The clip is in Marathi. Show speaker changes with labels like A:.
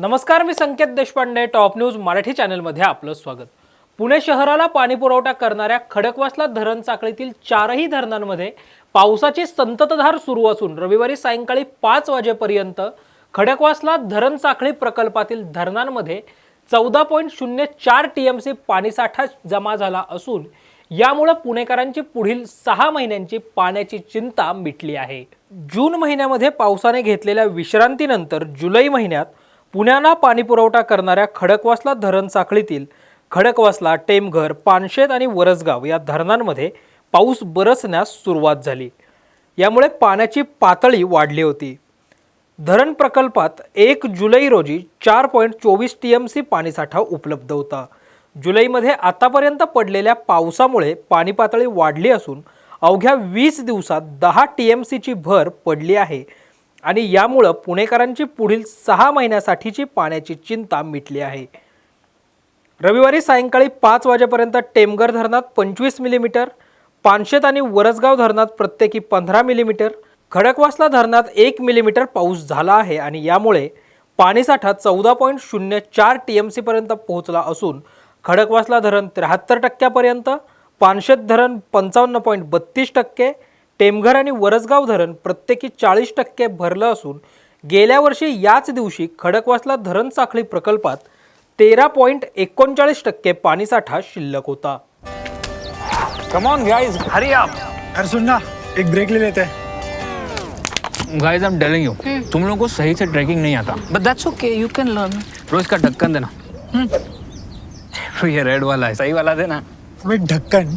A: नमस्कार मी संकेत देशपांडे टॉप न्यूज मराठी चॅनलमध्ये आपलं स्वागत. पुणे शहराला पाणीपुरवठा करणाऱ्या खडकवासला धरण साखळीतील चारही धरणांमध्ये पावसाची संततधार सुरू असून रविवारी सायंकाळी पाच वाजेपर्यंत खडकवासला धरण साखळी प्रकल्पातील धरणांमध्ये चौदा पॉईंट शून्य चार टी एम सी पाणीसाठा जमा झाला असून यामुळे पुणेकरांची पुढील सहा महिन्यांची पाण्याची चिंता मिटली आहे. जून महिन्यामध्ये पावसाने घेतलेल्या विश्रांतीनंतर जुलै महिन्यात पुण्याला पाणीपुरवठा करणाऱ्या खडकवासला धरण साखळीतील खडकवासला टेमघर पानशेत आणि वरसगाव या धरणांमध्ये पाऊस बरसण्यास सुरुवात झाली. यामुळे पाण्याची पातळी वाढली होती. धरण प्रकल्पात एक जुलै रोजी चार पॉईंट चोवीस टी एम सी पाणीसाठा उपलब्ध होता. जुलैमध्ये आतापर्यंत पडलेल्या पावसामुळे पाणी पातळी वाढली असून अवघ्या वीस दिवसात दहा टी एम सीची भर पडली आहे. आणि यामुळं पुणेकरांची पुढील सहा महिन्यासाठीची पाण्याची चिंता मिटली आहे. रविवारी सायंकाळी पाच वाजेपर्यंत टेमघर धरणात पंचवीस मिलीमीटर पानशेत आणि वरसगाव धरणात प्रत्येकी पंधरा मिलीमीटर खडकवासला धरणात एक मिलीमीटर पाऊस झाला आहे आणि यामुळे पाणीसाठा चौदा पॉईंट शून्य चार टी एम सीपर्यंत पोहोचला असून खडकवासला धरण त्र्याहत्तर टक्क्यापर्यंत पानशेत धरण पंचावन्न पॉईंट बत्तीस टक्के टेमघर आणि वरसगाव धरण प्रत्येकी चाळीस टक्के भरलं असून गेल्या वर्षी याच दिवशी खडकवासला धरण साखळी प्रकल्पात तेरा पॉईंट एकोणचाळीस टक्के पाणीसाठा शिल्लक होता.
B: Come on guys hurry up
C: अरे सुन ना एक ब्रेक ले लेते. हैं
B: guys I am telling you तुम लोगों को सही से ट्रैकिंग नहीं आता.
D: But that's okay, you can learn.
B: रोज का ढक्कन देना. ये रेड वाला है सही वाला देना.
C: अबे ढक्कन